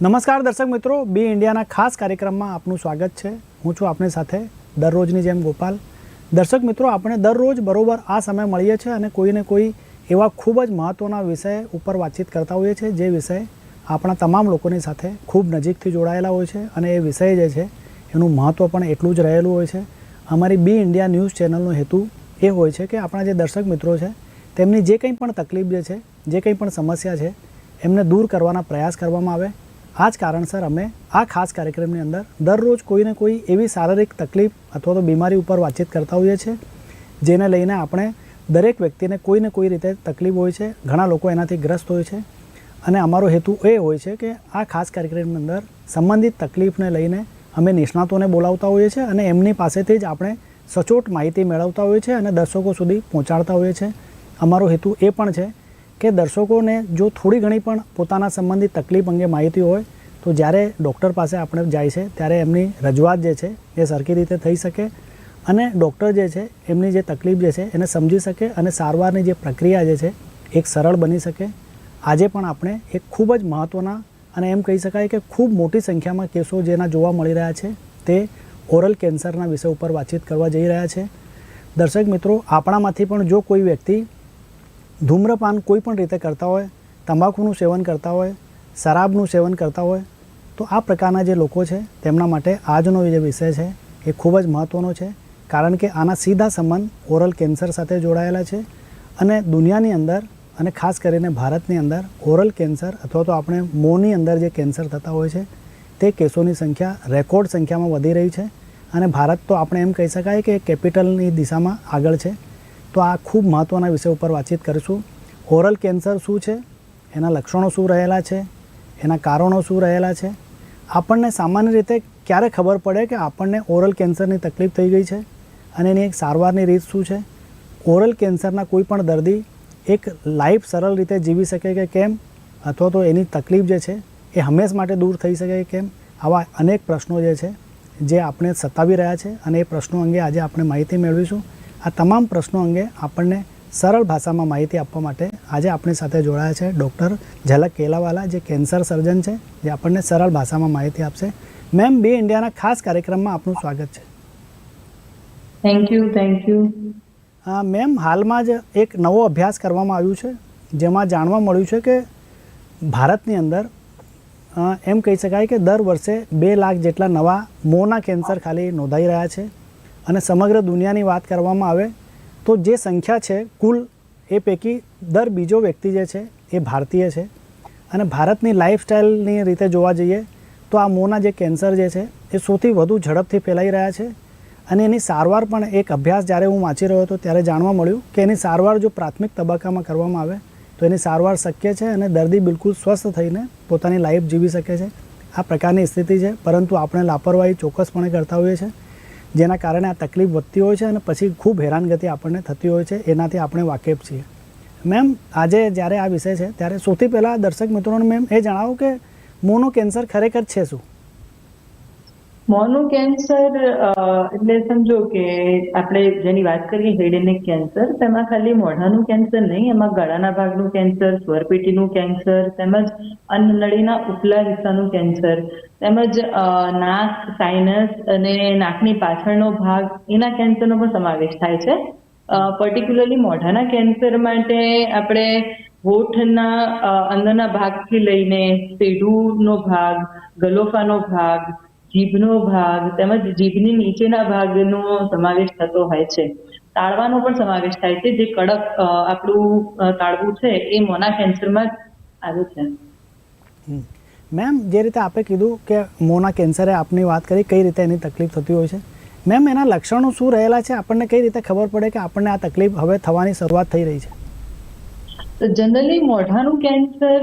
નમસ્કાર દર્શક મિત્રો, બી ઇન્ડિયાના ખાસ કાર્યક્રમમાં આપનું સ્વાગત છે. હું છું આપની સાથે દરરોજની જેમ ગોપાલ. દર્શક મિત્રો, આપણે દરરોજ બરોબર આ સમય મળીએ છીએ અને કોઈને કોઈ એવા ખૂબ જ મહત્ત્વના વિષય ઉપર વાતચીત કરતા હોઈએ છીએ, જે વિષય આપણા તમામ લોકોની સાથે ખૂબ નજીકથી જોડાયેલા હોય છે અને એ વિષય જે છે, એનું મહત્ત્વ પણ એટલું જ રહેલું હોય છે. અમારી બી ઇન્ડિયા ન્યૂઝ ચેનલનો હેતુ એ હોય છે કે આપણા જે દર્શક મિત્રો છે, તેમની જે કંઈ પણ તકલીફ જે છે, જે કંઈ પણ સમસ્યા છે, એમને દૂર કરવાના પ્રયાસ કરવામાં આવે. આ જ કારણસર અમે આ ખાસ કાર્યક્રમની અંદર દરરોજ કોઈને કોઈ એવી શારીરિક તકલીફ અથવા તો બીમારી ઉપર વાતચીત કરતા હોઈએ છીએ, જેને લઈને આપણે દરેક વ્યક્તિને કોઈને કોઈ રીતે તકલીફ હોય છે, ઘણા લોકો એનાથી ગ્રસ્ત હોય છે. અને અમારો હેતુ એ હોય છે કે આ ખાસ કાર્યક્રમની અંદર સંબંધિત તકલીફને લઈને અમે નિષ્ણાતોને બોલાવતા હોઈએ છીએ અને એમની પાસેથી જ આપણે સચોટ માહિતી મેળવતા હોઈએ છીએ અને દર્શકો સુધી પહોંચાડતા હોઈએ છીએ. અમારો હેતુ એ પણ છે કે દર્શકોને જો થોડી ઘણી પણ પોતાના સંબંધિત તકલીફ અંગે માહિતી હોય, તો જ્યારે ડૉક્ટર પાસે આપણે જાય છે, ત્યારે એમની રજૂઆત જે છે એ સરખી રીતે થઈ શકે અને ડૉક્ટર જે છે, એમની જે તકલીફ જે છે એને સમજી શકે અને સારવારની જે પ્રક્રિયા જે છે એક સરળ બની શકે. આજે પણ આપણે એક ખૂબ જ મહત્ત્વના અને એમ કહી શકાય કે ખૂબ મોટી સંખ્યામાં કેસો જેના જોવા મળી રહ્યા છે, તે ઓરલ કેન્સરના વિષય ઉપર વાતચીત કરવા જઈ રહ્યા છે. દર્શક મિત્રો, આપણામાંથી પણ જો કોઈ વ્યક્તિ ધૂમ્રપાન કોઈ પણ રીતે કરતા હોય, તંબાકુનું સેવન કરતા હોય, શરાબનું સેવન કરતા હોય, તો આ પ્રકારના જે લોકો છે, તેમના માટે આજનો જે વિષય છે, એ ખૂબ જ મહત્ત્વનો છે, કારણ કે આના સીધા સંબંધ ઓરલ કેન્સર સાથે જોડાયેલા છે અને દુનિયાની અંદર અને ખાસ કરીને ભારતની અંદર ઓરલ કેન્સર અથવા તો આપણે મોંની અંદર જે કેન્સર થતા હોય છે, તે કેસોની સંખ્યા રેકોર્ડ સંખ્યામાં વધી રહી છે અને ભારત તો આપણે એમ કહી શકાય કે કેપિટલની દિશામાં આગળ છે. તો આ ખૂબ મહત્ત્વના વિષય ઉપર વાતચીત કરીશું. ઓરલ કેન્સર શું છે? એના લક્ષણો શું રહેલા છે? એના કારણો શું રહેલા છે? આપણને સામાન્ય રીતે ક્યારે ખબર પડે કે આપણને ઓરલ કેન્સરની તકલીફ થઈ ગઈ છે? અને એની એક સારવારની રીત શું છે? ઓરલ કેન્સરના કોઈ પણ દર્દી એક લાઈફ સરળ રીતે જીવી શકે કે કેમ? અથવા તો એની તકલીફ જે છે, એ હંમેશ માટે દૂર થઈ શકે કે કેમ? આવા અનેક પ્રશ્નો જે છે, જે આપણે સતાવી રહ્યા છે અને એ પ્રશ્નો અંગે આજે આપણે માહિતી મેળવીશું. આ તમામ પ્રશ્નો અંગે આપણને સરળ ભાષામાં માહિતી આપવા માટે આજે આપણી સાથે જોડાયા છે ડૉક્ટર ઝલક કેલાવાલા જે કેન્સર સર્જન છે જે આપણને સરળ ભાષામાં માહિતી આપશે. મેમ બે ઇન્ડિયાના ખાસ કાર્યક્રમમાં આપનું સ્વાગત છે. Thank you thank you ma'am હાલમાં જ એક નવો અભ્યાસ કરવામાં આવ્યું છે જેમાં જાણવા મળ્યું છે કે ભારતની અંદર એમ કહી શકાય કે દર વર્ષે બે લાખ જેટલા નવા મોંના કેન્સર ખાલી નોંધાઈ રહ્યા છે. અને સમગ્ર દુનિયાની વાત કરવામાં આવે તો જે સંખ્યા છે, કુલ એ પૈકી દર બીજો વ્યક્તિ જે છે, એ ભારતીય છે. અને ભારતની લાઈફસ્ટાઈલની રીતે જોવા જઈએ તો આ મોંના જે કેન્સર જે છે, એ સૌથી વધુ ઝડપથી ફેલાઈ રહ્યા છે. અને એની સારવાર પણ એક અભ્યાસ જ્યારે હું વાંચી રહ્યો હતો ત્યારે જાણવા મળ્યું કે એની સારવાર જો પ્રાથમિક તબક્કામાં કરવામાં આવે તો એની સારવાર શક્ય છે અને દર્દી બિલકુલ સ્વસ્થ થઈને પોતાની લાઈફ જીવી શકે છે. આ પ્રકારની સ્થિતિ છે, પરંતુ આપણે લાપરવાહી ચોક્કસપણે કરતા હોઈએ છીએ. જેના કારણે આ તકલીફ વધતી હોય છે અને પછી ખૂબ હેરાનગતિ આપણને થતી હોય છે, એનાથી આપણે વાકેફ છીએ. મેમ, આજે જ્યારે આ વિષય છે, ત્યારે સૌથી પહેલાં દર્શક મિત્રોને મેમ એ જણાવો કે મોનો કેન્સર ખરેખર છે શું? મોનું કેન્સર એટલે સમજો કે આપણે જેની વાત કરીએ હેડ કેન્સર, તેમાં ખાલી મોઢાનું કેન્સર નહીં, એમાં ગળાના ભાગનું કેન્સર, સ્વરપેટીનું કેન્સર, તેમજ અન્નનળીના ઉપલા હિસ્સાનું કેન્સર, તેમજ નાક, સાઇનસ અને નાકની પાછળનો ભાગ, એના કેન્સરનો પણ સમાવેશ થાય છે. પર્ટિક્યુલરલી મોઢાના કેન્સર માટે આપણે હોઠના અંદરના ભાગથી લઈને પેઢુનો ભાગ, ગલોફાનો ભાગ જીભનો ભાગ તેમજ જીભની નીચેના ભાગનો સમાવેશ થતો હોય છે. તાળવાનો પણ સમાવેશ થાય છે. જે કડક આપણું તાળવું છે એ મોના કેન્સરમાં આવે છે. મેમ, જે રીતે આપે કીધું કે મોંના કેન્સરે આપની વાત કરી, કઈ રીતે એની તકલીફ થતી હોય છે? મેમ, એના લક્ષણો શું રહેલા છે? આપણને કઈ રીતે ખબર પડે કે આપણને આ તકલીફ હવે થવાની શરૂઆત થઈ રહી છે? જનરલી મોઢાનું કેન્સર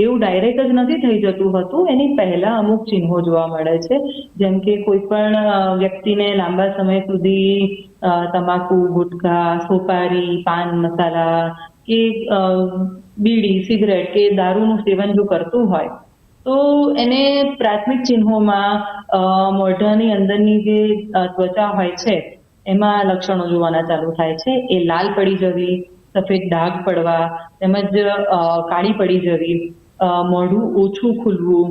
એવું ડાયરેક્ટ જ નથી થઈ જતું હતું. એની પહેલા અમુક ચિહ્નો જોવા મળે છે. જેમ કે કોઈ પણ વ્યક્તિને લાંબા સમય સુધી તમાકુ, ગુટખા, સોપારી, પાન મસાલા કે બીડી, સિગરેટ કે દારૂનું સેવન જો કરતું હોય, તો એને પ્રાથમિક ચિહ્નોમાં મોઢાની અંદરની જે ત્વચા હોય છે, એમાં લક્ષણો જોવાના ચાલુ થાય છે. એ લાલ પડી જવી સફેદ ડાઘ પડવા, તેમજ કાળી પડી જવી મોઢું ઓછું ખુલવું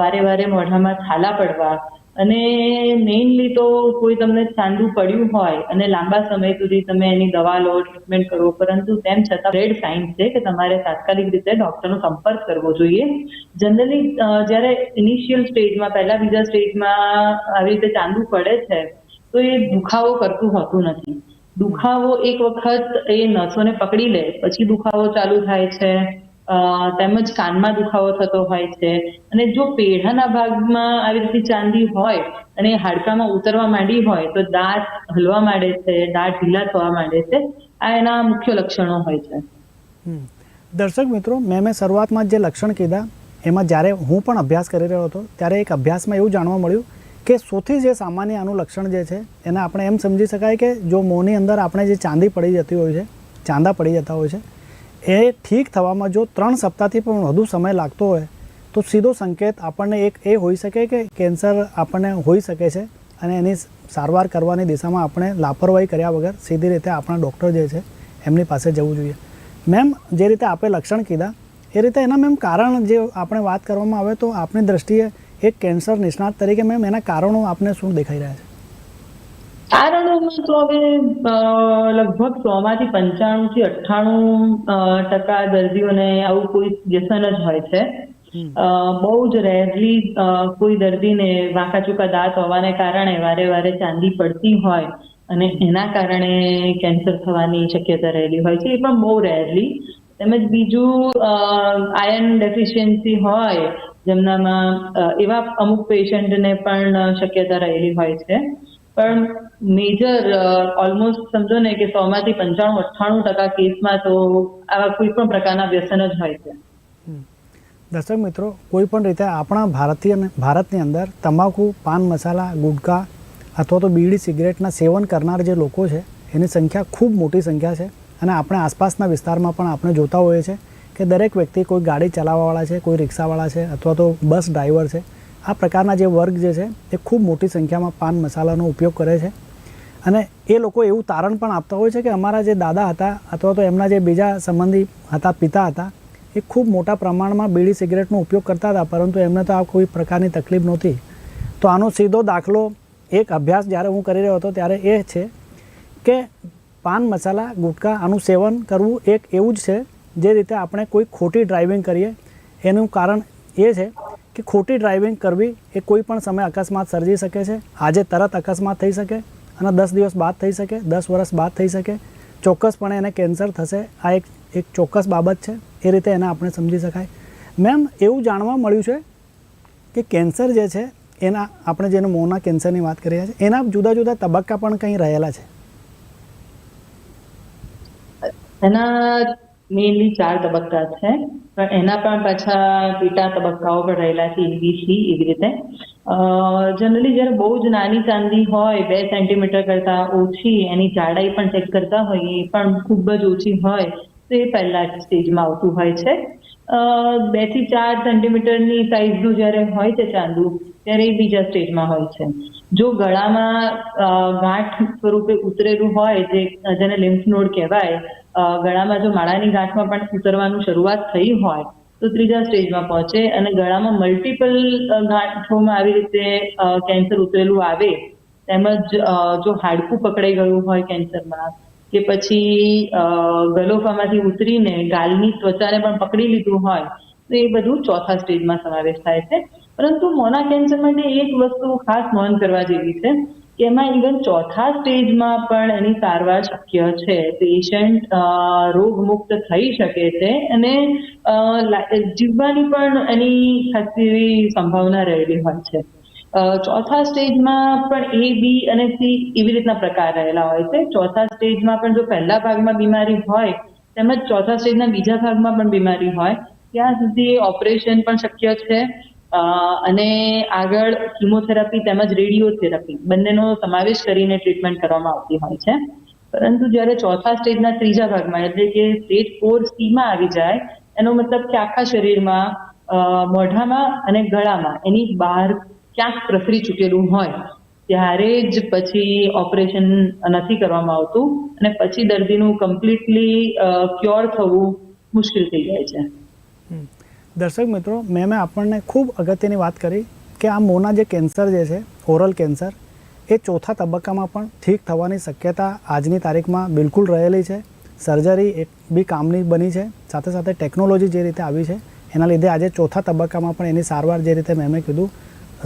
વારે વારે મોઢામાં છાલા પડવા. અને મેઇનલી તો કોઈ તમને ચાંદુ પડ્યું હોય અને લાંબા સમય સુધી તમે એની દવા લો ટ્રીટમેન્ટ કરો, પરંતુ તેમ છતાં રેડ સાઇન્સ છે કે તમારે તાત્કાલિક રીતે ડોક્ટરનો સંપર્ક કરવો જોઈએ. જનરલી જ્યારે ઇનિશિયલ સ્ટેજમાં પહેલા બીજા સ્ટેજમાં આવી રીતે ચાંદુ પડે છે, તો એ દુખાવો કરતું હોતું નથી. દુખાવો એક વખત એ નસોને પકડી લે, પછી દુખાવો ચાલુ થાય છે તેમજ કાનમાં દુખાવો થતો હોય છે. અને જો પેઢાના ભાગમાં આવી રીતે ચાંદી હોય અને હાડકામાં ઉતરવા માંડી હોય, તો દાંત હલવા માંડે છે, દાંત ઢીલા થવા માંડે છે. આ એના મુખ્ય લક્ષણો હોય છે. દર્શક મિત્રો, મેં મેં શરૂઆતમાં જે લક્ષણ કીધા, એમાં જ્યારે હું પણ અભ્યાસ કરી રહ્યો હતો, ત્યારે એક અભ્યાસમાં એવું જાણવા મળ્યું કે સૌથી જે સામાન્ય આનું લક્ષણ જે છે, એને આપણે એમ સમજી શકાય કે જો મોંની અંદર આપણે જે ચાંદી પડી જતી હોય છે, ચાંદા પડી જતા હોય છે, એ ઠીક થવામાં જો ત્રણ સપ્તાહથી પણ વધુ સમય લાગતો હોય, તો સીધો સંકેત આપણને એક એ હોઈ શકે કે કેન્સર આપણને હોઈ શકે છે અને એની સારવાર કરવાની દિશામાં આપણે લાપરવાહી કર્યા વગર સીધી રીતે આપણા ડૉક્ટર જે છે, એમની પાસે જવું જોઈએ. મેમ, જે રીતે આપે લક્ષણ કીધા, એ રીતે એના મેમ કારણ જે આપણે વાત કરવામાં આવે તો આપણી દ્રષ્ટિએ એક કેન્સર નિષ્ણાત તરીકે મેમ એના કારણો આપને શું દેખાઈ રહ્યા છે? કારણોમાં તો હવે લગભગ સો માંથી પંચાણું થી અઠ્ઠાણું ટકા દર્દીઓને આવું કોઈ વ્યસન જ હોય છે. બહુ જ રેરલી કોઈ દર્દીને વાંકા ચૂકા દાંત હોવાને કારણે વારે વારે ચાંદી પડતી હોય અને એના કારણે કેન્સર થવાની શક્યતા રહેલી હોય છે. એ પણ બહુ રેરલી તેમજ બીજું આયર્ન ડેફિશિયન્સી હોય જેમનામાં એવા અમુક પેશન્ટને પણ શક્યતા રહેલી હોય છે. પણ મેજર ઓલમોસ્ટ સમજો ને કે સો માંથી પંચાણું, અઠ્ઠાણું ટકા કેસમાં તો આવા કોઈ પણ પ્રકારના વ્યસન જ હોય છે. દર્શક મિત્રો, કોઈ પણ રીતે આપણા ભારતીય ભારતની અંદર તમાકુ, પાન મસાલા ગુટખા અથવા તો બીડી સિગરેટના સેવન કરનાર જે લોકો છે, એની સંખ્યા ખૂબ મોટી સંખ્યા છે અને આપણે આસપાસના વિસ્તારમાં પણ આપણે જોતા હોઈએ છીએ. કે દરેક વ્યક્તિ કોઈ ગાડી ચલાવવાવાળા છે, કોઈ રિક્ષાવાળા છે અથવા તો બસ ડ્રાઈવર છે, આ પ્રકારના જે વર્ગ જે છે એ ખૂબ મોટી સંખ્યામાં પાન મસાલાનો ઉપયોગ કરે છે. અને એ લોકો એવું તારણ પણ આપતા હોય છે કે અમારા જે દાદા હતા અથવા તો એમના જે બીજા સંબંધી હતા, પિતા હતા, એ ખૂબ મોટા પ્રમાણમાં બીડી સિગરેટનો ઉપયોગ કરતા હતા, પરંતુ એમને તો આ કોઈ પ્રકારની તકલીફ નહોતી. તો આનો સીધો દાખલો એક અભ્યાસ જ્યારે હું કરી રહ્યો હતો ત્યારે એ છે કે પાન મસાલા ગુટખા આનું સેવન કરવું એક એવું જ છે જે રીતે આપણે કોઈ ખોટી ડ્રાઇવિંગ કરીએ, એનું કારણ એ છે કે ખોટી ડ્રાઇવિંગ કરવી એ કોઈ પણ સમય અકસ્માત સર્જી શકે છે. આજે તરત અકસ્માત થઈ શકે અને દસ દિવસ બાદ થઈ શકે, દસ વર્ષ બાદ થઈ શકે. ચોક્કસપણે એને કેન્સર થશે. આ એક એક ચોક્કસ બાબત છે. એ રીતે એને આપણે સમજી શકાય. મેમ, એવું જાણવા મળ્યું છે કે કેન્સર જે છે, એના, આપણે જેને મોંના કેન્સરની વાત કરી રહ્યા છીએ એના જુદા જુદા તબક્કા પણ કંઈ રહેલા છે? એના મેઇનલી ચાર તબક્કા છે. પણ એના પણ પાછા પેટા તબક્કાઓ પણ રહેલા છે એબીસી એવી રીતે. જનરલી જ્યારે બહુ જ નાની ચાંદી હોય, બે સેન્ટીમીટર કરતા ઓછી, એની જાડાઈ પણ ચેક કરતા હોઈએ, એ પણ ખૂબ જ ઓછી હોય, તો એ પહેલા સ્ટેજમાં આવતું હોય છે. બેથી ચાર સેન્ટીમીટરની સાઈઝનું જ્યારે હોય છે ચાંદુ ત્યારે એ બીજા સ્ટેજમાં હોય છે. જો ગળામાં ગાંઠ સ્વરૂપે ઉતરેલું હોય, જે, જેને લિમ્ફ નોડ કહેવાય ગળામાં જો માળાની ગાંઠમાં પણ ઉતરવાનું શરૂઆત થઈ હોય, તો ત્રીજા સ્ટેજમાં પહોંચે અને ગળામાં મલ્ટિપલ ગાંઠોમાં આવી રીતે કેન્સર ઉતરેલું આવે, તેમજ જો હાડકું પકડાઈ ગયું હોય કેન્સરમાં, કે પછી ગલોફામાંથી ઉતરીને ગાલની ત્વચાને પણ પકડી લીધું હોય, તો એ બધું ચોથા સ્ટેજમાં સમાવેશ થાય છે. પરંતુ મોના કેન્સર માટે એક વસ્તુ ખાસ નોંધ કરવા જેવી છે કે એમાં ઇવન ચોથા સ્ટેજમાં પણ એની સારવાર શક્ય છે. પેશન્ટ રોગમુક્ત થઈ શકે છે અને જીવવાની પણ એની ખાસી એવી સંભાવના રહેલી હોય છે. ચોથા સ્ટેજમાં પણ એ બી અને સી એવી રીતના પ્રકાર રહેલા હોય છે. ચોથા સ્ટેજમાં પણ જો પહેલા ભાગમાં બીમારી હોય, તેમજ ચોથા સ્ટેજના બીજા ભાગમાં પણ બીમારી હોય, ત્યાં સુધી ઓપરેશન પણ શક્ય છે. અને આગળ કિમોથેરાપી તેમજ રેડિયોથેરાપી બંનેનો સમાવેશ કરીને ટ્રીટમેન્ટ કરવામાં આવતી હોય છે પરંતુ જ્યારે ચોથા સ્ટેજના ત્રીજા ભાગમાં એટલે કે સ્ટેજ ફોર સીમાં આવી જાય, એનો મતલબ કે આખા શરીરમાં મોઢામાં અને ગળામાં એની બહાર ક્યાંક પ્રસરી ચૂકેલું હોય, ત્યારે જ પછી ઓપરેશન નથી કરવામાં આવતું અને પછી દર્દીનું કમ્પ્લીટલી ક્યોર થવું મુશ્કેલ થઈ જાય છે. દર્શક મિત્રો, મેં આપણને ખૂબ અગત્યની વાત કરી કે આ મોંના જે કેન્સર જે છે, ઓરલ કેન્સર, એ ચોથા તબક્કામાં પણ ઠીક થવાની શક્યતા આજની તારીખમાં બિલકુલ રહેલી છે. સર્જરી એક બી કામની બની છે. સાથે સાથે ટેકનોલોજી જે રીતે આવી છે, એના લીધે આજે ચોથા તબક્કામાં પણ એની સારવાર જે રીતે મેં કીધું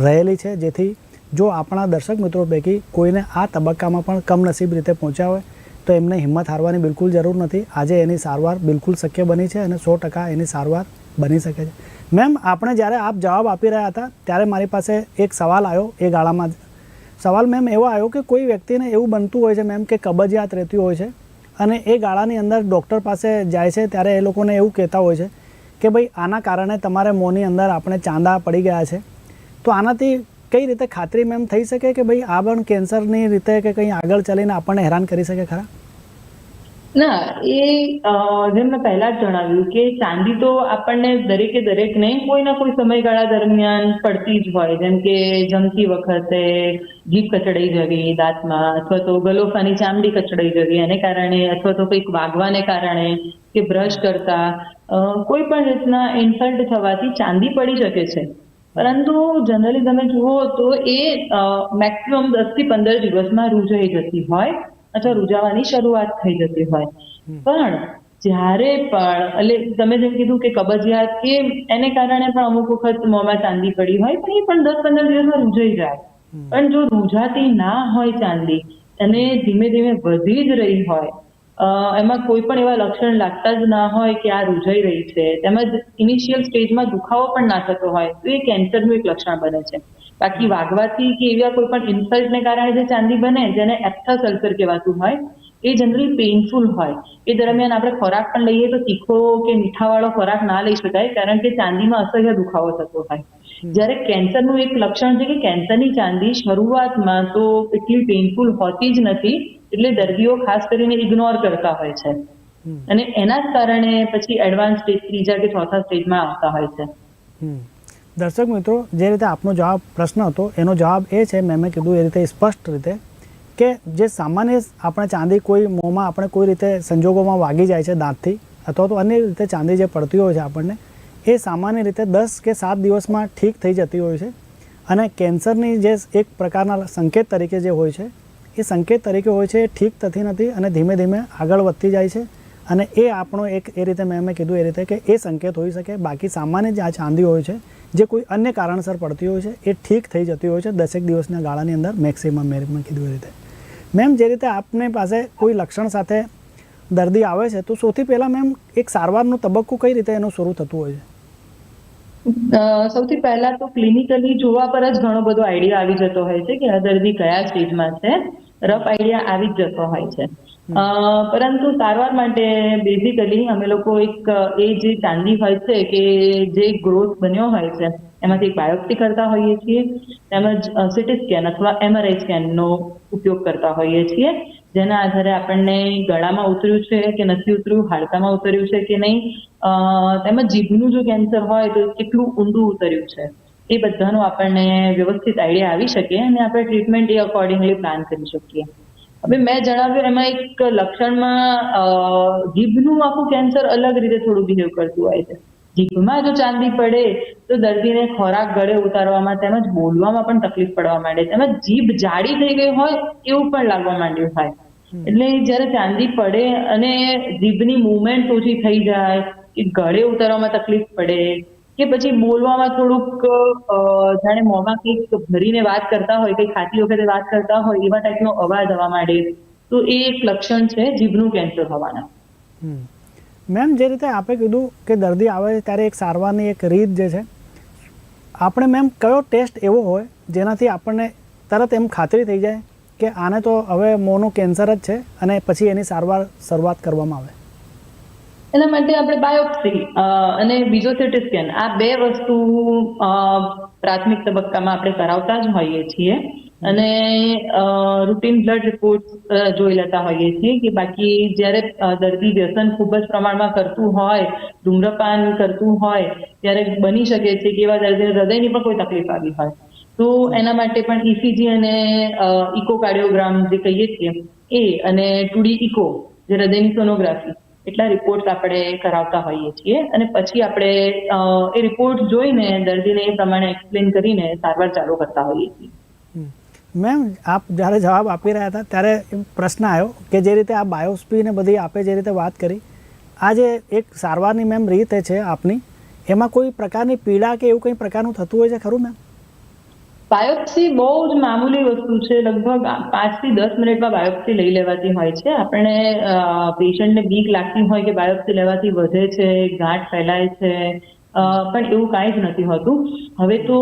રહેલી છે. જેથી જો આપણા દર્શક મિત્રો પૈકી કોઈને આ તબક્કામાં પણ કમનસીબ રીતે પહોંચ્યા હોય, તો એમને હિંમત હારવાની બિલકુલ જરૂર નથી. આજે એની સારવાર બિલકુલ શક્ય બની છે અને સો ટકા એની સારવાર બની શકે છે. મેમ, આપણે જ્યારે આપ જવાબ આપી રહ્યા હતા, ત્યારે મારી પાસે એક સવાલ આવ્યો એ ગાળામાં સવાલ મેમ એવો આવ્યો કે કોઈ વ્યક્તિને એવું બનતું હોય છે મેમ કે કબજિયાત રહેતી હોય છે અને એ ગાળાની અંદર ડૉક્ટર પાસે જાય છે ત્યારે એ લોકોને એવું કહેતા હોય છે કે ભાઈ, આના કારણે તમારે મોંની અંદર આપણે ચાંદા પડી ગયા છે. તો આનાથી કઈ રીતે ખાતરી મેમ થઈ શકે કે ભાઈ, આ પણ કેન્સરની રીતે કે કંઈ આગળ ચાલીને આપણને હેરાન કરી શકે ખરા? ના, એ જેમ મેં પહેલા જ જણાવ્યું કે ચાંદી તો આપણને દરેકે દરેકને કોઈના કોઈ સમયગાળા દરમિયાન પડતી જ હોય. જેમ કે જમતી વખતે જીભ કચડાઈ જવી દાંતમાં, અથવા તો ગલોફાની ચામડી કચડાઈ જવી, એને કારણે અથવા તો કંઈક વાગવાને કારણે કે બ્રશ કરતા કોઈ પણ રીતના ઇન્સલ્ટ થવાથી ચાંદી પડી શકે છે. પરંતુ જનરલી તમે જુઓ તો એ મેક્સિમમ દસથી પંદર દિવસમાં રૂજાઈ જતી હોય. અથવા રૂજાવાની શરૂઆત થઈ જતી હોય. પણ જ્યારે પણ એટલે તમે જેમ કીધું કે કબજિયાત કે એને કારણે પણ અમુક વખત મોંમાં ચાંદી પડી હોય પણ એ પણ દસ પંદર દિવસમાં રૂજાઈ જાય. પણ જો રૂજાતી ના હોય ચાંદી અને ધીમે ધીમે વધી જ રહી હોય એમાં કોઈ પણ એવા લક્ષણ લાગતા જ ના હોય કે આ રૂજાઈ રહી છે તેમજ ઇનિશિયલ સ્ટેજમાં દુખાવો પણ ના થતો હોય તો એ કેન્સરનું એક લક્ષણ બને છે. બાકી વાગવાથી કે એવા કોઈ પણ ઇન્સલ્ટને કારણે જે ચાંદી બને જેને એપ્થસ અલ્સર કહેવાતું હોય એ જનરલી પેઇનફુલ હોય. એ દરમિયાન આપણે ખોરાક પણ લઈએ તો તીખો કે મીઠાવાળો ખોરાક ના લઈ શકાય કારણ કે ચાંદીમાં અસહ્ય દુખાવો થતો હોય. જ્યારે કેન્સરનું એક લક્ષણ છે કે કેન્સરની ચાંદી શરૂઆતમાં તો એટલી પેઇનફુલ હોતી જ નથી એટલે દર્દીઓ ખાસ કરીને ઇગ્નોર કરતા હોય છે. અને એના જ કારણે પછી એડવાન્સ સ્ટેજ ત્રીજા કે ચોથા સ્ટેજમાં આવતા હોય છે. દર્શક મિત્રો, જે રીતે આપનો જવાબ પ્રશ્ન હતો, એનો જવાબ એ છે, મેં મેં કીધું એ રીતે સ્પષ્ટ રીતે, કે જે સામાન્ય આપણે ચાંદી કોઈ મોંમાં આપણે કોઈ રીતે સંજોગોમાં વાગી જાય છે દાંતથી, અથવા તો અન્ય રીતે ચાંદી જે પડતી હોય છે આપણને, એ સામાન્ય રીતે દસ કે સાત દિવસમાં ઠીક થઈ જતી હોય છે. અને કેન્સરની જે એક પ્રકારના સંકેત તરીકે જે હોય છે, એ સંકેત તરીકે હોય છે, એ ઠીક થતી નથી અને ધીમે ધીમે આગળ વધતી જાય છે. અને એ આપણો એક એ રીતે મેં મેં કીધું એ રીતે કે એ સંકેત હોઈ શકે. બાકી સામાન્ય જે આ ચાંદી હોય છે જે કોઈ અન્ય કારણસર પડતી હોય છે, એ ઠીક થઈ જતી હોય છે દસેક દિવસના ગાળાની અંદર મેક્સિમમ મેં કીધું એ રીતે. મેમ જે રીતે આપને પાસે કોઈ લક્ષણ સાથે દર્દી આવે છે, તો સૌથી પહેલાં મેમ એક સારવારનો તબક્કો કઈ રીતે એનું શરૂ થતું હોય છે? સૌથી પહેલા તો ક્લિનિકલી જોવા પર જ ઘણો બધો આઈડિયા આવી જતો હોય છે કે આ દર્દી કયા સ્ટેજમાં છે. રફ આઈડિયા આવી જ જતો હોય છે. પરંતુ સારવાર માટે બેઝિકલી અમે લોકો એક, એ જે ચાંદી હોય છે કે જે ગ્રોથ બન્યો હોય છે, એમાંથી બાયોપ્સી કરતા હોઈએ છીએ, તેમજ સિટી સ્કેન અથવા એમઆરઆઈ સ્કેનનો ઉપયોગ કરતા હોઈએ છીએ, જેના આધારે આપણને ગળામાં ઉતર્યું છે કે નથી ઉતર્યું, હાડકામાં ઉતર્યું છે કે નહીં તેમજ જીભનું જો કેન્સર હોય તો કેટલું ઊંડું ઉતર્યું છે, એ બધાનો આપણને વ્યવસ્થિત આઈડિયા આવી શકે અને આપણે ટ્રીટમેન્ટ એ અકોર્ડિંગલી પ્લાન કરી શકીએ. હવે મેં જણાવ્યું એમાં એક લક્ષણમાં અ, જીભનું આખું કેન્સર અલગ રીતે થોડું બિહેવ કરતું હોય છે. જીભમાં જો ચાંદી પડે તો દર્દીને ખોરાક ગળે ઉતારવામાં તેમજ બોલવામાં પણ તકલીફ પડવા માંડે. તેમજ જીભ જાડી થઈ ગઈ હોય એવું પણ લાગવા માંડ્યું હોય એટલે જ્યારે ચાંદી પડે અને જીભની મુવમેન્ટ ઓછી થઈ જાય કે ગળે ઉતારવામાં તકલીફ પડે કે પછી બોલવામાં થોડુંક જાણે મોંમાં કંઈક ભરીને વાત કરતા હોય, કંઈક ખાતી વખતે વાત કરતા હોય, એવા ટાઈપનો અવાજ આવવા માંડે. તો એ એક લક્ષણ છે જીભનું કેન્સર હોવાના. મેમ જે રીતે આપે કીધું કે દર્દી આવે ત્યારે એક સારવારની એક રીત જે છે, આપણે મેમ કયો ટેસ્ટ એવો હોય જેનાથી આપણને તરત એમ ખાતરી થઈ જાય કે આને તો હવે મોંનું કેન્સર જ છે અને પછી એની સારવાર શરૂઆત કરવામાં આવે. એના માટે આપણે બાયોપ્સી અને બીજો સિટી સ્કેન આ બે વસ્તુ પ્રાથમિક તબક્કામાં આપણે કરાવતા જ હોઈએ છીએ. અને રૂટીન બ્લડ રિપોર્ટ જોઈ લેતા હોઈએ છીએ કે બાકી જ્યારે દર્દી વ્યસન ખૂબ જ પ્રમાણમાં કરતું હોય, ધૂમ્રપાન કરતું હોય, ત્યારે બની શકે છે કે એવા દર્દીને હૃદયની પણ કોઈ તકલીફ આવી હોય. તો એના માટે પણ ઇસીજી અને ઇકોકાર્ડિયોગ્રામ જે કહીએ છીએ એ અને ટુડી ઇકો જે હૃદયની સોનોગ્રાફી એટલા રિપોર્ટ આપણે કરાવતા હોઈએ છીએ અને પછી આપણે એ રિપોર્ટ જોઈને, દર્દીને એ પ્રમાણે એક્સપ્લેન કરીને સારવાર ચાલુ કરતા હોઈએ છીએ. મેમ, આપ જ્યારે જવાબ આપી રહ્યા હતા, ત્યારે પ્રશ્ન આવ્યો કે જે રીતે આ બાયોસ્પી ને બધી આપે જે રીતે વાત કરી, આ જે એક સારવારની મેમ રીત છે આપની, એમાં કોઈ પ્રકારની પીડા કે એવું કંઈ પ્રકારનું થતું હોય છે ખરું મેમ? બાયોપ્સી બહુ જ મામૂલી વસ્તુ છે. લગભગ પાંચથી દસ મિનિટમાં બાયોપ્સી લઈ લેવાતી હોય છે. આપણે પેશન્ટને બીક લાગતી હોય કે બાયોપ્સી લેવાથી વધે છે, ગાંઠ ફેલાય છે પણ એવું કાંઈ જ નથી હોતું. હવે તો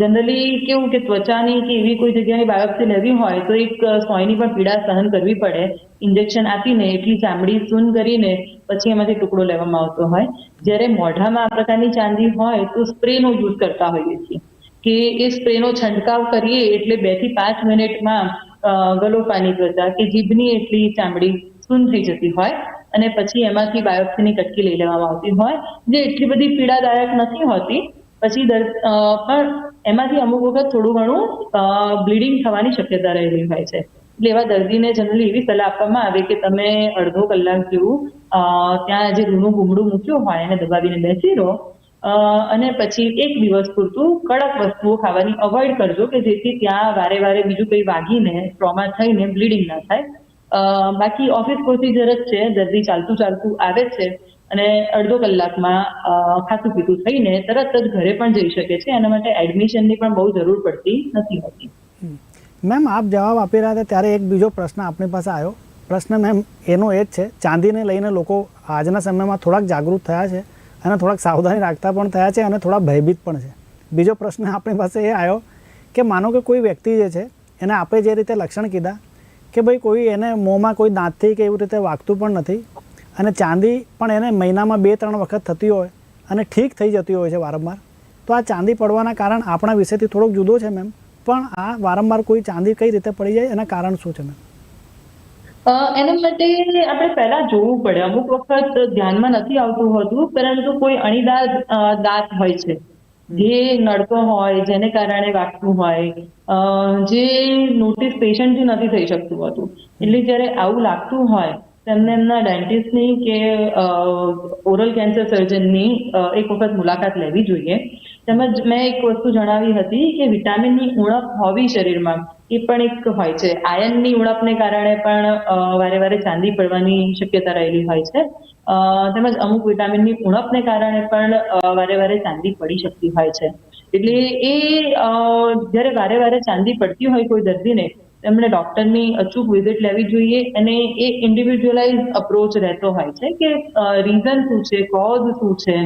જનરલી કેવું કે ત્વચાની કે એવી કોઈ જગ્યાની બાયોપ્સી લેવી હોય તો એક સોયની પણ પીડા સહન કરવી પડે. ઇન્જેક્શન આપીને, એટલી ચામડી સૂન કરીને પછી એમાંથી ટુકડો લેવામાં આવતો હોય. જ્યારે મોઢામાં આ પ્રકારની ચાંદી હોય તો સ્પ્રેનો યુઝ કરતા હોઈએ છીએ. કે એ સ્પ્રેનો છંટકાવ કરીએ એટલે બેથી પાંચ મિનિટમાં અ, ગલોપાની ત્વચા કે જીભની એટલી ચામડી સૂન થઈ જતી હોય અને પછી એમાંથી બાયોપ્સીની કટકી લઈ લેવામાં આવતી હોય. જે એટલી બધી પીડાદાયક નથી હોતી પછી દર્દ પણ એમાંથી અમુક વખત થોડું ઘણું બ્લીડિંગ થવાની શક્યતા રહેલી હોય છે. એટલે એવા દર્દીને જનરલી એવી સલાહ આપવામાં આવે કે તમે અડધો કલાક જેવું ત્યાં જે રૂનું ગુમડું મૂક્યું હોય એને દબાવીને બેસી રહો. અને પછી એક દિવસ પૂરતું કડક વસ્તુઓ ખાવાની અવોઇડ કરજો કે જેથી ત્યાં વારે વારે બીજું કંઈ વાગીને ટ્રોમા થઈને બ્લીડિંગ ના થાય. બાકી ઓફિસ પ્રોસિજર જ છે, દર્દી ચાલતું ચાલતું આવે છે અને અડધો કલાકમાં ખાતું પીતું થઈને તરત જ ઘરે પણ જઈ શકે છે. એના માટે એડમિશનની પણ બહુ જરૂર પડતી નથી હોતી. મેમ, આપ જવાબ આપી રહ્યા હતા, ત્યારે એક બીજો પ્રશ્ન આપણી પાસે આવ્યો. પ્રશ્ન મેમ એનો એ જ છે, ચાંદીને લઈને લોકો આજના સમયમાં થોડાક જાગૃત થયા છે. અને થોડાક સાવધાની રાખતા પણ થયા છે અને થોડા ભયભીત પણ છે. બીજો પ્રશ્ન આપણી પાસે એ આવ્યો કે માનો કે કોઈ વ્યક્તિ જે છે, એને આપણે જે રીતે લક્ષણ કીધા કે ભાઈ કોઈ એને મોંમાં કોઈ દાંતથી કે એવી રીતે વાગતું પણ નથી અને ચાંદી પણ એને મહિનામાં બે, ત્રણ વખત થતી હોય અને ઠીક થઈ જતી હોય છે વારંવાર, તો આ ચાંદી પડવાના કારણ આપણા વિષયથી થોડોક જુદો છે મેમ. પણ આ વારંવાર કોઈ ચાંદી કઈ રીતે પડી જાય એના કારણ શું છે મેમ? એના માટે આપણે પહેલા જોવું પડે. અમુક વખત ધ્યાનમાં નથી આવતું હોતું, પરંતુ કોઈ અણીદાર દાંત હોય છે. જે નડતો હોય, જેને કારણે વાગતું હોય જે નોટિસ પેશન્ટથી નથી થઈ શકતું હોતું. એટલે જ્યારે આવું લાગતું હોય તેમને એમના ડેન્ટિસ્ટની કે ઓરલ કેન્સર સર્જનની એક વખત મુલાકાત લેવી જોઈએ. તેમજ મેં એક વસ્તુ જણાવી હતી કે વિટામિનની ઉણપ હોવી શરીરમાં એ પણ એક હોય છે. આયનની ઉણપને કારણે પણ વારે વારે ચાંદી પડવાની શક્યતા રહેલી હોય છે. તેમજ અમુક વિટામિનની ઉણપને કારણે પણ વારે વારે ચાંદી પડી શકતી હોય છે. એટલે એ જ્યારે વારે વારે ચાંદી પડતી હોય કોઈ દર્દીને તેમણે ડોક્ટરની અચૂક વિઝિટ લેવી જોઈએ અને એ ઇન્ડિવિજ્યુઅલાઇઝ અપ્રોચ રહેતો હોય છે કે રીઝન શું છે કોઝ શું છે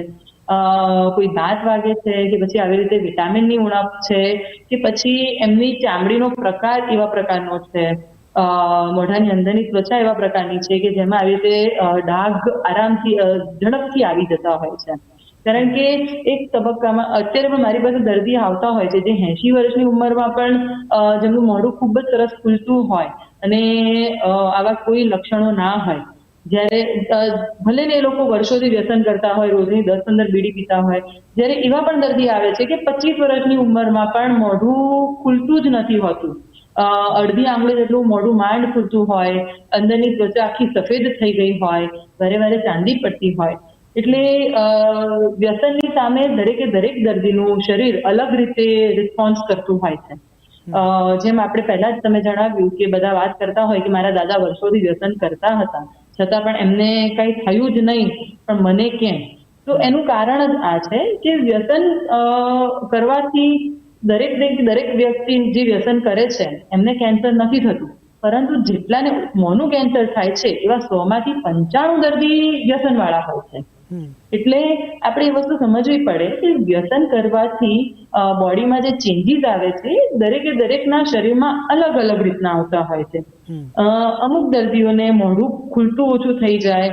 કોઈ દાંત વાગે છે કે પછી આવી રીતે વિટામિનની ઉણપ છે કે પછી એમની ચામડીનો પ્રકાર એવા પ્રકારનો છે મોઢાની અંદરની ત્વચા એવા પ્રકારની છે કે જેમાં આવી રીતે ડાઘ આરામથી ઝડપથી આવી જતા હોય છે. કારણ કે એક તબક્કામાં અત્યારે પણ મારી પાસે દર્દી આવતા હોય છે, જે એંશી વર્ષની ઉંમરમાં પણ જેમનું મોઢું ખૂબ જ સરસ ખુલતું હોય અને આવા કોઈ લક્ષણો ના હોય. જ્યારે ભલે ને એ લોકો વર્ષોથી વ્યસન કરતા હોય, રોજની દસ પંદર બીડી પીતા હોય, જ્યારે એવા પણ દર્દી આવે છે કે પચીસ વર્ષની ઉંમરમાં પણ મોઢું ખુલતું જ નથી હોતું. અડધી આંગળી જેટલું મોઢું માંડ ખુલતું હોય, અંદરની ત્વચા આખી સફેદ થઈ ગઈ હોય, વારે વારે ચાંદી પડતી હોય એટલે અ, વ્યસનની સામે દરેકે દરેક દર્દીનું શરીર અલગ રીતે રિસ્પોન્સ કરતું હોય છે. અ, જેમ આપણે પહેલા જ તમે જણાવ્યું કે બધા વાત કરતા હોય કે મારા દાદા વર્ષોથી વ્યસન કરતા હતા છતાં પણ એમને કઈ થયું જ નહીં પણ મને કેમ? તો એનું કારણ જ આ છે કે વ્યસન અ, કરવાથી દરેક દરેક વ્યક્તિ જે વ્યસન કરે છે એમને કેન્સર નથી થતું. પરંતુ જેટલાને મોનું કેન્સર થાય છે એવા સો માંથી પંચાણું દર્દી વ્યસન વાળા હોય છે. એટલે આપણે એ વસ્તુ સમજવી પડે કે વ્યસન કરવાથી બોડીમાં જે ચેન્જીસ આવે છે દરેકે દરેકના શરીરમાં અલગ અલગ રીતના આવતા હોય છે. અમુક દર્દીઓને મોઢું ખુલતું ઓછું થઈ જાય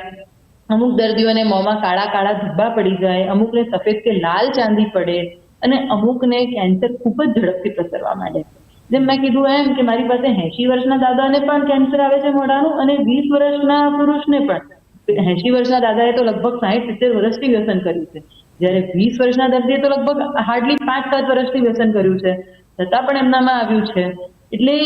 અમુક દર્દીઓને મોંમાં કાળા કાળા ધબ્બા પડી જાય અમુકને સફેદ કે લાલ ચાંદી પડે અને અમુકને કેન્સર ખૂબ જ ઝડપથી પ્રસરવા માંડે જેમ મેં કીધું એમ કે મારી પાસે એંશી વર્ષના દાદાને પણ કેન્સર આવે છે મોઢાનું અને વીસ વર્ષના પુરુષને પણ. એંશી વર્ષના દાદાએ તો લગભગ સાહીઠ સિત્તેર વર્ષથી વ્યસન કર્યું છે. જ્યારે વીસ વર્ષના દર્દીએ તો લગભગ હાર્ડલી પાંચ સાત વર્ષથી વ્યસન કર્યું છે. છતાં પણ એમનામાં આવ્યું છે. એટલે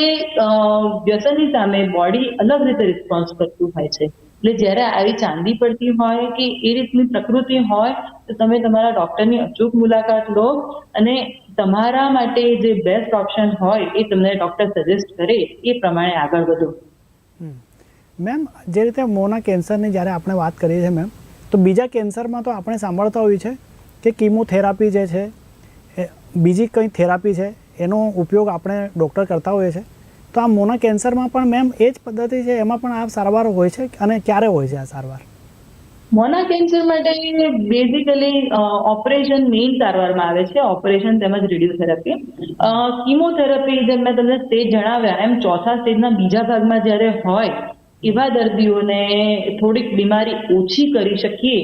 વ્યસનની સામે બોડી અલગ રીતે રિસ્પોન્સ કરતું હોય છે. એટલે જ્યારે આવી ચાંદી પડતી હોય કે એ રીતની પ્રકૃતિ હોય, તો તમે તમારા ડોક્ટરની અચૂક મુલાકાત લો અને તમારા માટે જે બેસ્ટ ઓપ્શન હોય એ તમને ડોક્ટર સજેસ્ટ કરે એ પ્રમાણે આગળ વધો. મેમ જે રીતે મોના કેન્સરની જ્યારે આપણે વાત કરીએ છીએ મેમ તો બીજા કેન્સરમાં તો આપણે સાંભળતા હોઈએ છે કે કીમોથેરાપી જે છે બીજી કંઈ થેરાપી છે, એનો ઉપયોગ આપણે ડૉક્ટર કરતા હોઈએ છીએ. તો આ મોના કેન્સરમાં પણ મેમ એ જ પદ્ધતિ છે, એમાં પણ આ સારવાર હોય છે અને ક્યારે હોય છે આ સારવાર? મોના કેન્સર માટે બેઝિકલી ઓપરેશન મેઇન સારવારમાં આવે છે, ઓપરેશન તેમજ રેડિયોથેરાપી. કીમોથેરાપી જેમ મેં તમને સ્ટેજ જણાવ્યા, એમ ચોથા સ્ટેજના બીજા ભાગમાં જ્યારે હોય એવા દર્દીઓને થોડીક બીમારી ઓછી કરી શકીએ,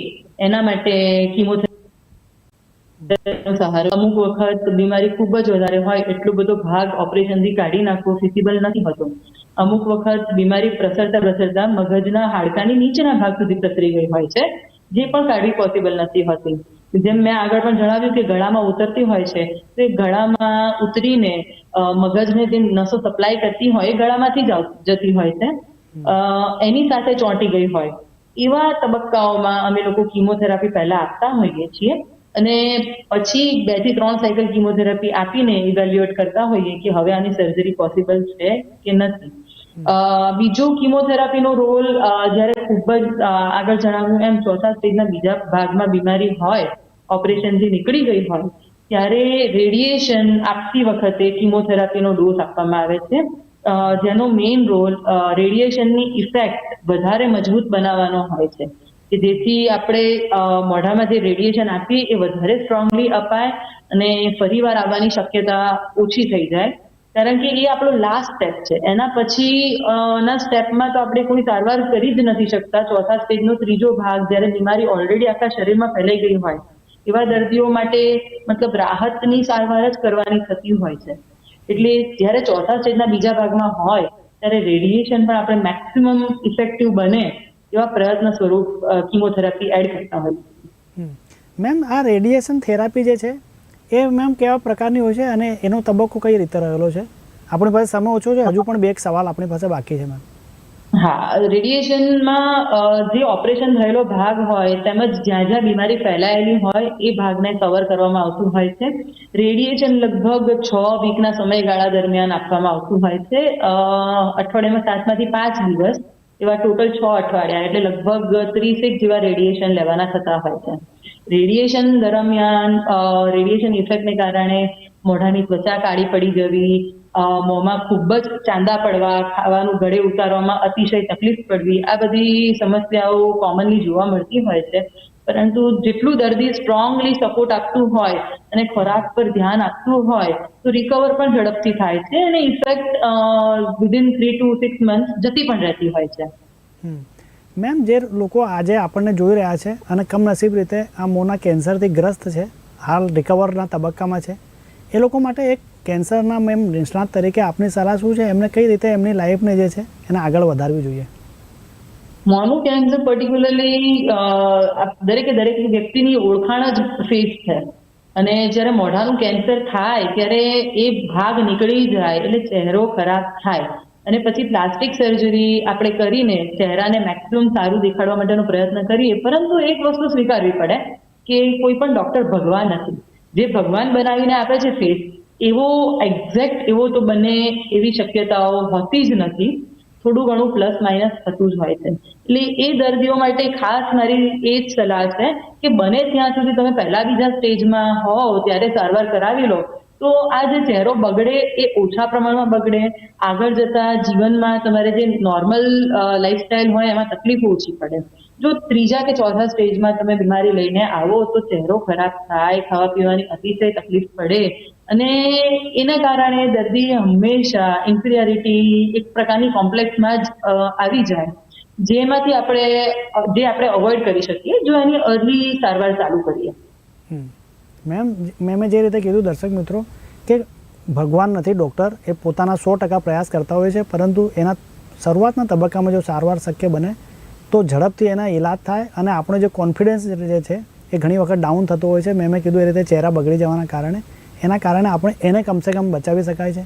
એના માટે કીમોથેરાપી સહારો. અમુક વખત બીમારી ખૂબ જ વધારે હોય, એટલો બધો ભાગ ઓપરેશનથી કાઢી નાખવો ફિસિબલ નથી હોતો. અમુક વખત બીમારી પ્રસરતા પ્રસરતા મગજના હાડકાની નીચેના ભાગ સુધી પ્રસરી ગઈ હોય છે, જે પણ કાઢવી પોસિબલ નથી હોતી. જેમ મેં આગળ પણ જણાવ્યું કે ગળામાં ઉતરતી હોય છે, તો એ ગળામાં ઉતરીને મગજને જે નસો સપ્લાય કરતી હોય એ ગળામાંથી જ જતી હોય છે. એની સાથે ચોંટી ગઈ હોય. એવા તબક્કાઓમાં અમે લોકો કીમોથેરાપી પહેલા આપતા હોઈએ છીએ અને પછી બેથી ત્રણ સાયકલ કીમોથેરાપી આપીને ઇવેલ્યુએટ કરતા હોઈએ કે હવે આની સર્જરી પોસિબલ છે કે નથી. બીજો કીમોથેરાપીનો રોલ જ્યારે ખૂબ જ આગળ જણાવ્યું એમ ચોથા સ્ટેજના બીજા ભાગમાં બીમારી હોય, ઓપરેશનથી નીકળી ગઈ હોય, ત્યારે રેડિયેશન આપતી વખતે કીમોથેરાપીનો ડોઝ આપવામાં આવે છે. જેનો મેઇન રોલ રેડિયેશનની ઇફેક્ટ વધારે મજબૂત બનાવવાનો હોય છે. કે જેથી આપણે મોઢામાં જે રેડિયેશન આપીએ એ વધારે સ્ટ્રોંગલી અપાય અને ફરીવાર આવવાની શક્યતા ઓછી થઈ જાય. કારણ કે એ આપણો લાસ્ટ સ્ટેપ છે. એના પછી ના સ્ટેપમાં તો આપણે કોઈ સારવાર કરી જ નથી શકતા. ચોથા સ્ટેજનો ત્રીજો ભાગ જ્યારે બીમારી ઓલરેડી આખા શરીરમાં ફેલાઈ ગઈ હોય, એવા દર્દીઓ માટે મતલબ રાહતની સારવાર જ કરવાની થતી હોય છે. એટલે જ્યારે ચોથા સ્ટેજના બીજા ભાગમાં હોય, ત્યારે રેડિયેશન પણ આપણે મેક્સિમમ ઇફેક્ટિવ બને એવા પ્રયત્ન સ્વરૂપ કીમોથેરાપી એડ કરતા હોય. મેમ, આ રેડિયેશન થેરાપી જે છે, એ મેમ કેવા પ્રકારની હોય છે અને એનો તબક્કો કઈ રીતે રહેલો છે? આપણી પાસે સમય ઓછો છે, હજુ પણ બે એક સવાલ આપણી પાસે બાકી છે, મેમ. હા, રેડિયેશનમાં જે ઓપરેશન થયેલો ભાગ હોય, તેમજ જ્યાં જ્યાં બીમારી ફેલાયેલી હોય, એ ભાગને કવર કરવામાં આવતું હોય છે. રેડિયેશન લગભગ છ વીકના સમયગાળા દરમિયાન આપવામાં આવતું હોય છે. અઠવાડિયામાં સાતમાંથી પાંચ દિવસ, એવા ટોટલ છ અઠવાડિયા, એટલે લગભગ ત્રીસેક જેવા રેડિયેશન લેવાના થતા હોય છે. રેડિયેશન દરમિયાન રેડિયેશન ઇફેક્ટને કારણે મોઢાની ત્વચા કાળી પડી જવી મોંમાં ખૂબ જ ચાંદા પડવા, ખાવાનું ગળે ઉતારવામાં અતિશય તકલીફ પડવી, આ બધી સમસ્યાઓ કોમનલી જોવા મળતી હોય છે પરંતુ જેટલું દર્દી સ્ટ્રોંગલી સપોર્ટ આપતું હોય અને ખોરાક પર ધ્યાન આપતું હોય, તો રિકવર પણ ઝડપથી થાય છે અને effect within three two six month જતી પણ રહેતી હોય છે. મેમ, જે લોકો આજે આપણને જોઈ રહ્યા છે અને કમનસીબ રીતે આ મોંના કેન્સરથી ગ્રસ્ત છે, હાલ રિકવરના તબક્કામાં છે એ લોકો માટે એક કેન્સરના મેમ નિષ્ણાત તરીકે આપની સલાહ શું છે? એમને કઈ રીતે એમની લાઈફને જે છે એને આગળ વધારવી જોઈએ? મોનું કેન્સર પર્ટિક્યુલરલી દરેકે દરેક વ્યક્તિની ઓળખાણ જ ફેસ છે. અને જ્યારે મોઢાનું કેન્સર થાય, ત્યારે એ ભાગ નીકળી જાય, એટલે ચહેરો ખરાબ થાય. અને પછી પ્લાસ્ટિક સર્જરી આપણે કરીને ચહેરાને મેક્સિમમ સારું દેખાડવા માટેનો પ્રયત્ન કરીએ, પરંતુ એક વસ્તુ સ્વીકારવી પડે કે કોઈ પણ ડોક્ટર ભગવાન નથી. જે ભગવાન બનાવીને આપે છે ફેસ એવો એક્ઝેક્ટ એવો તો બને એવી શક્યતાઓ હોતી જ નથી. થોડું ઘણું પ્લસ માઇનસ થતું જ હોય છે. એટલે એ દર્દીઓ માટે ખાસ મારી એ જ સલાહ છે કે બને ત્યાં સુધી તમે પહેલા બીજા સ્ટેજમાં હોવ, ત્યારે સારવાર કરાવી લો. તો આ જે ચહેરો બગડે એ ઓછા પ્રમાણમાં બગડે. આગળ જતા જીવનમાં તમારે જે નોર્મલ લાઈફસ્ટાઈલ હોય એમાં તકલીફ ઓછી પડે. જો ત્રીજા કે ચોથા સ્ટેજમાં તમે બીમારી લઈને આવો તો ચહેરો ખરાબ થાય ખાવા પીવાની અતિશય તકલીફ પડે અને એના કારણે દર્દી હંમેશા ઇન્ફિરિયરિટી એક પ્રકારની કોમ્પ્લેક્સમાં જ આવી જાય જેમાંથી આપણે જે આપણે અવોઇડ કરી શકીએ, જો એની અર્લી સારવાર ચાલુ કરીએ. મેમ મેં જે રીતે કીધું દર્શક મિત્રો કે ભગવાન નથી, ડૉક્ટર એ પોતાના સો ટકા પ્રયાસ કરતા હોય છે, પરંતુ એના શરૂઆતના તબક્કામાં જો સારવાર શક્ય બને તો ઝડપથી એના ઈલાજ થાય અને આપણો જે કોન્ફિડન્સ જે છે, એ ઘણી વખત ડાઉન થતો હોય છે. મેં મેં કીધું એ રીતે ચહેરા બગડી જવાના કારણે. એના કારણે આપણે એને કમસે કમ બચાવી શકાય છે.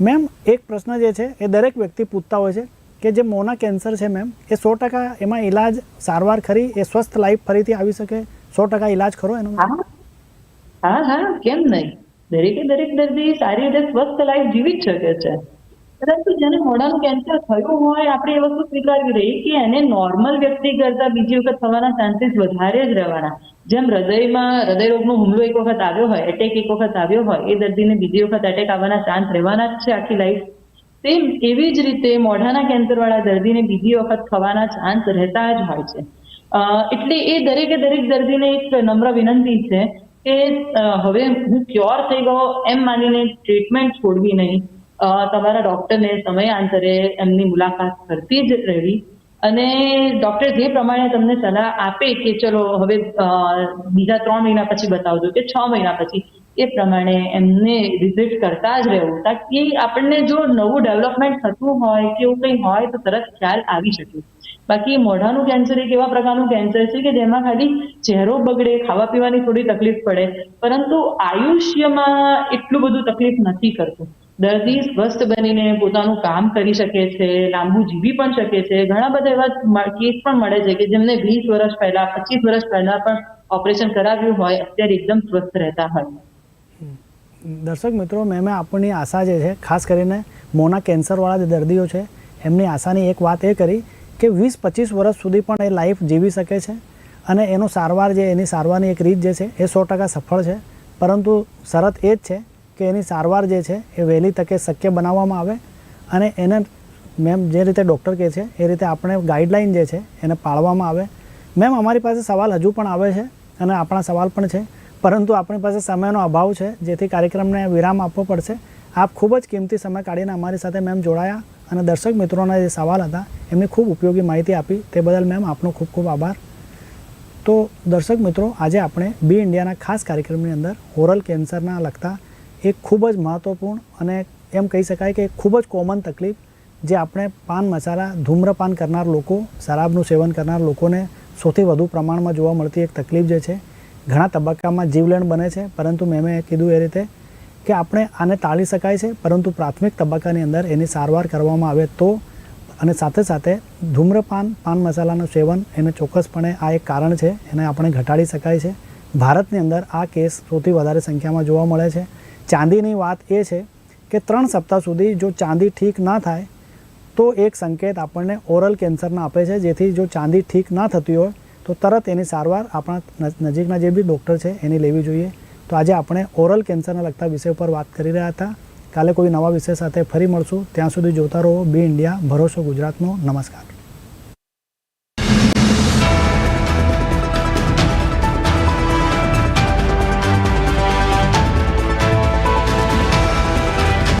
મેમ, એક પ્રશ્ન જે છે, એ દરેક વ્યક્તિ પૂછતા હોય છે કે જે મોના કેન્સર છે મેમ, એ સો ટકા એમાં ઈલાજ સારવાર ખરી, એ સ્વસ્થ લાઈફ ફરીથી આવી શકે? સો ટકા ઈલાજ ખરો એનો? હા હા કેમ નહીં? દરેકે દરેક દર્દી સારી રીતે સ્વસ્થ લાઈફ જીવી જ શકે છે. પરંતુ જેને મોઢાનું કેન્સર થયું હોય, આપણે એ વસ્તુ સ્વીકારવી રહી કે એને નોર્મલ વ્યક્તિ કરતા બીજી વખત થવાના ચાન્સીસ વધારે જ રહેવાના. જેમ હૃદયમાં હૃદય રોગનો હુમલો એક વખત આવ્યો હોય એટેક એક વખત આવ્યો હોય, એ દર્દીને બીજી વખત એટેક આવવાના ચાન્સ રહેવાના જ છે આખી લાઈફ તેમ એવી જ રીતે મોઢાના કેન્સરવાળા દર્દીને બીજી વખત થવાના ચાન્સ રહેતા જ હોય છે. એટલે એ દરેકે દરેક દર્દીને એક નમ્ર વિનંતી છે કે હવે હું ક્યોર થઈ ગયો એમ માનીને ટ્રીટમેન્ટ છોડવી નહીં. તમારા ડોક્ટરને સમયાંતરે એમની મુલાકાત કરતી જ રહેવી અને ડોક્ટર જે પ્રમાણે તમને સલાહ આપે કે ચલો હવે બીજા ત્રણ મહિના પછી બતાવજો કે છ મહિના પછી, એ પ્રમાણે એમને વિઝિટ કરતા જ રહેવું. તાકી આપણને જો નવું ડેવલપમેન્ટ થતું હોય કે એવું કંઈ હોય તો તરત ખ્યાલ આવી શકે. બાકી મોઢાનું કેન્સર એક એવા પ્રકારનું કેન્સર છે કે જેમાં ખાલી ચહેરો બગડે ખાવા પીવાની થોડી તકલીફ પડે, પરંતુ આયુષ્યમાં એટલું બધું તકલીફ નથી કરતું. દર્દી સ્વસ્થ બનીને પોતાનું કામ કરી શકે છે, લાંબુ જીવી પણ શકે છે. ઘણા બધા એવા કેસ પણ મળે છે કે જેમને વીસ વર્ષ પહેલા, પચીસ વર્ષ પહેલા પણ ઓપરેશન કરાવ્યું હોય, અત્યારે એકદમ સ્વસ્થ રહેતા હોય. દર્શક મિત્રો, મેં આપણની આશા જે છે, ખાસ કરીને મોના કેન્સરવાળા જે દર્દીઓ છે, એમની આશાની એક વાત એ કરી કે વીસ, પચીસ વર્ષ સુધી પણ એ લાઈફ જીવી શકે છે અને એનો સારવાર જે, એની સારવારની એક રીત જે છે, એ સો ટકા સફળ છે. પરંતુ શરત એ જ છે કે એની સારવાર જે છે એ વહેલી તકે શક્ય બનાવવામાં આવે અને એને મેમ જે રીતે ડૉક્ટર કહે છે એ રીતે આપણે ગાઈડલાઇન જે છે એને પાળવામાં આવે. મેમ, અમારી પાસે સવાલ હજુ પણ આવે છે અને આપણા સવાલ પણ છે. પરંતુ આપણી પાસે સમયનો અભાવ છે, જેથી કાર્યક્રમને વિરામ આપવો પડશે. આપ ખૂબ જ કિંમતી સમય કાઢીને અમારી સાથે મેમ જોડાયા અને દર્શક મિત્રોના જે સવાલ હતા એમને ખૂબ ઉપયોગી માહિતી આપી. તે બદલ મેમ આપનો ખૂબ ખૂબ આભાર. તો દર્શક મિત્રો, આજે આપણે બી ઇન્ડિયાના ખાસ કાર્યક્રમની અંદર ઓરલ કેન્સરના લગતા એક ખૂબ જ મહત્ત્વપૂર્ણ અને એમ કહી શકાય કે ખૂબ જ કોમન તકલીફ જે આપણે પાન મસાલા ધૂમ્રપાન કરનાર લોકો, શરાબનું સેવન કરનાર લોકોને સૌથી વધુ પ્રમાણમાં જોવા મળતી એક તકલીફ જે છે, ઘણા તબક્કામાં જીવલેણ બને છે. પરંતુ મેં મેં કીધું એ રીતે કે આપણે આને ટાળી શકાય છે, પરંતુ પ્રાથમિક તબક્કાની અંદર એની સારવાર કરવામાં આવે તો અને સાથે સાથે ધૂમ્રપાન, પાન મસાલાનું સેવન એને ચોક્કસપણે આ એક કારણ છે, એને આપણે ઘટાડી શકાય છે. ભારતની અંદર આ કેસ સૌથી વધારે સંખ્યામાં જોવા મળે છે. ચાંદીની વાત એ છે કે ત્રણ સપ્તાહ સુધી જો ચાંદી ઠીક ના થાય, તો એક સંકેત આપણને ઓરલ કેન્સરના આપે છે. જેથી જો ચાંદી ઠીક ના થતી હોય, તો તરત એની સારવાર આપણા નજીકના જે બી ડૉક્ટર છે, એની લેવી જોઈએ. તો આજે આપણે ઓરલ કેન્સરના લગતા વિષય ઉપર વાત કરી રહ્યા હતા. કાલે કોઈ નવા વિષય સાથે ફરી મળશું. ત્યાં સુધી જોતા રહો. બી ઇન્ડિયા, ભરોસો ગુજરાતનો. નમસ્કાર.